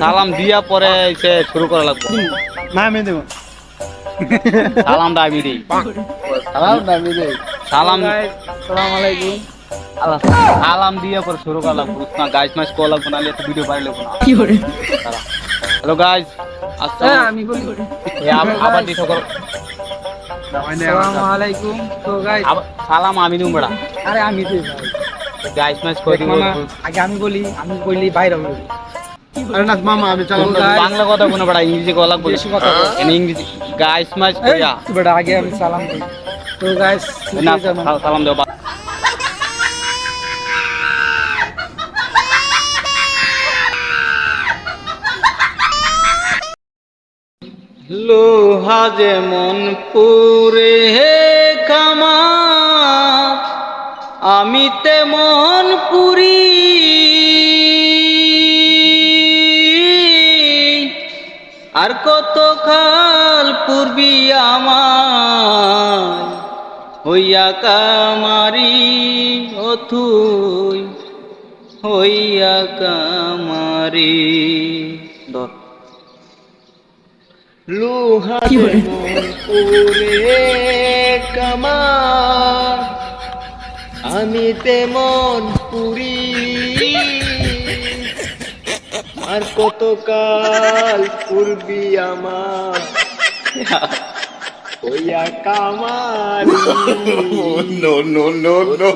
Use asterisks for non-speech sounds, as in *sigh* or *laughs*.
সালাম দিয়া পরে সে শুরু করা লাগবে। না আমি দেব। সালামটা আমি দিই। সালাম না আমি দেব সালাম আসসালামু আলাইকুম। সালাম দিয়ে পরে শুরু করা লাগবে। না গাইস মাইস কল লাগবে তো ভিডিও বাইরে লাগবে না। হ্যালো গাইস হ্যাঁ আমি বলি আবার করো আলাইকুম। তো সালাম আমি দিম বড়া। আরে আমি দিই আগে আমি বলি আমি বলি বাইরে বলি আরে না মামা আমি চালাম বাংলা কথা কোনো বড়া ইংরেজি কল লাগবে বেশি কথা এনে ইংরেজি। গাইস মাইস কইয়া। বড় আগে আমি সালাম দিই তো গাইস না সালাম দেও লোহা যেমন পুরে হে কামা আমি তেমন পুরি আর কত কাল পূর্বি আমার হইয়া কামারি অথুই হইয়া কামারি লোহা পুরে কামার। আমি তেমন পুরি আর কতকাল পূর্বি আমার? হইয়া কামার। No *laughs* no no no.